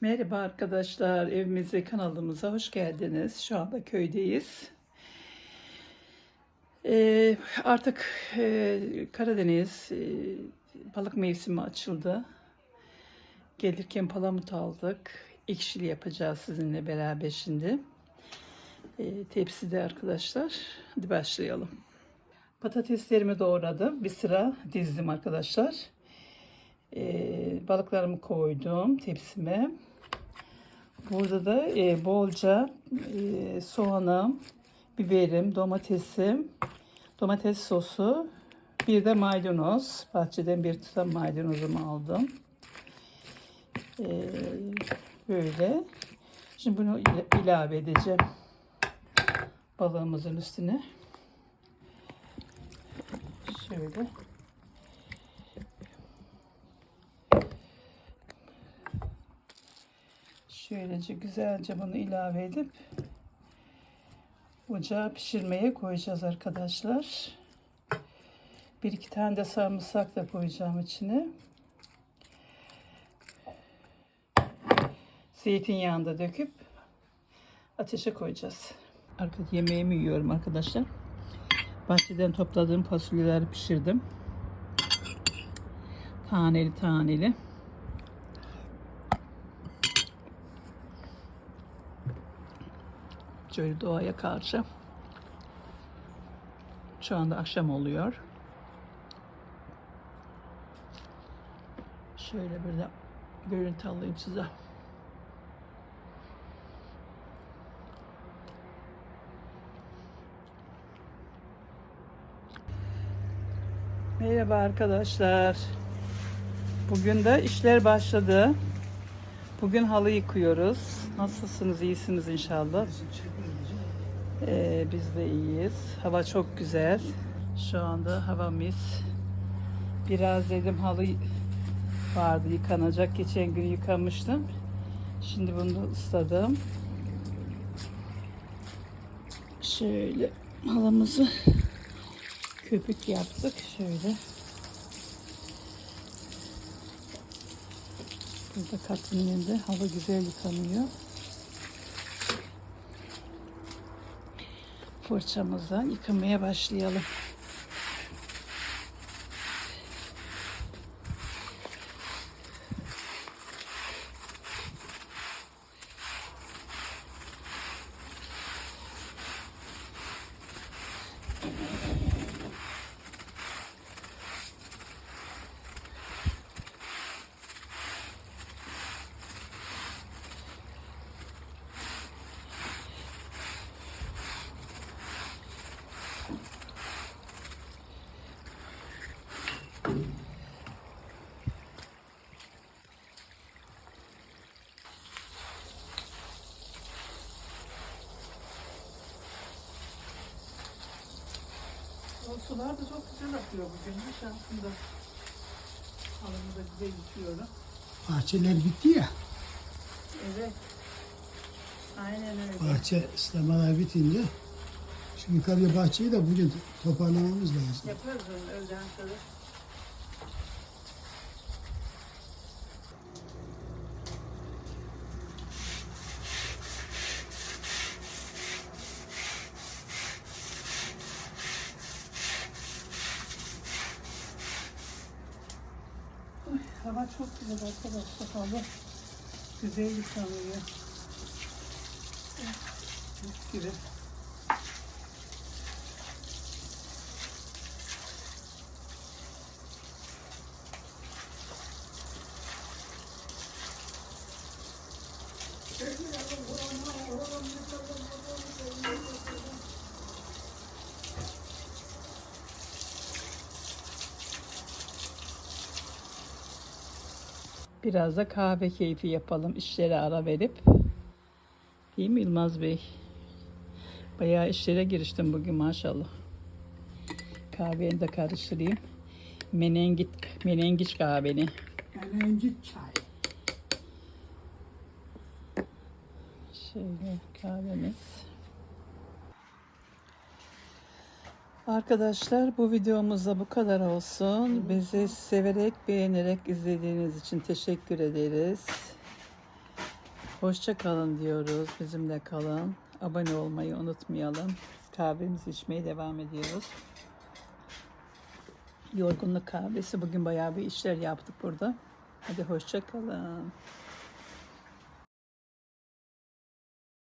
Merhaba arkadaşlar, evimize kanalımıza hoş geldiniz. Şu anda köydeyiz. Ee, artık e, Karadeniz e, balık mevsimi açıldı. Gelirken palamut aldık. Ekşili yapacağız sizinle beraber şimdi. E, tepside arkadaşlar. Hadi başlayalım. Patateslerimi doğradım. Bir sıra dizdim arkadaşlar. Ee, balıklarımı koydum tepsime. Burada da e, bolca e, soğanım, biberim, domatesim, domates sosu, bir de maydanoz. Bahçeden bir tutam maydanozumu aldım. Ee, böyle. Şimdi bunu ila- ilave edeceğim balığımızın üstüne. Şöyle. Şöylece güzelce bunu ilave edip ocağa pişirmeye koyacağız arkadaşlar. Bir iki tane de sarımsak da koyacağım içine. Zeytinyağını da döküp ateşe koyacağız. Arka yemeğimi yiyorum arkadaşlar. Bahçeden topladığım fasulyeleri pişirdim. Taneli taneli. Şöyle doğaya karşı. Şu anda akşam oluyor. Şöyle bir de görüntü alayım size. Merhaba arkadaşlar. Bugün de işler başladı. Bugün halı yıkıyoruz. Nasılsınız? İyisiniz inşallah. Ee, biz de iyiyiz. Hava çok güzel. Şu anda hava mis. Biraz dedim halı vardı yıkanacak. Geçen gün yıkamıştım. Şimdi bunu ısladım. Şöyle halımızı köpük yaptık. Şöyle. Burada önünde hava güzel yıkanıyor. Fırçamızla yıkamaya başlayalım. Sular da çok güzel akıyor bugün. Şansında. Halımı da güzel yıkıyorum. Bahçeler bitti ya. Evet. Aynen öyle. Bahçe ıslamalar bitince şu yukarıya bahçeyi de bugün toparlamamız lazım. Yaparız onu öğleden sonra. Hava çok güzel arkadaşlar. Hava güzel yıkanıyor. Mis gibi. Biraz da kahve keyfi yapalım. işlere ara verip. Değil mi Yılmaz Bey? Bayağı işlere giriştim bugün maşallah. Kahveni de karıştırayım. Menengit, menengiç kahveni. Önce çay. Şöyle kahvemiz. Arkadaşlar bu videomuzda bu kadar olsun. Bizi severek beğenerek izlediğiniz için teşekkür ederiz. Hoşça kalın diyoruz. Bizimle kalın. Abone olmayı unutmayalım. Kahvemizi içmeye devam ediyoruz. Yorgunluk kahvesi. Bugün bayağı bir işler yaptık burada. Hadi hoşça kalın.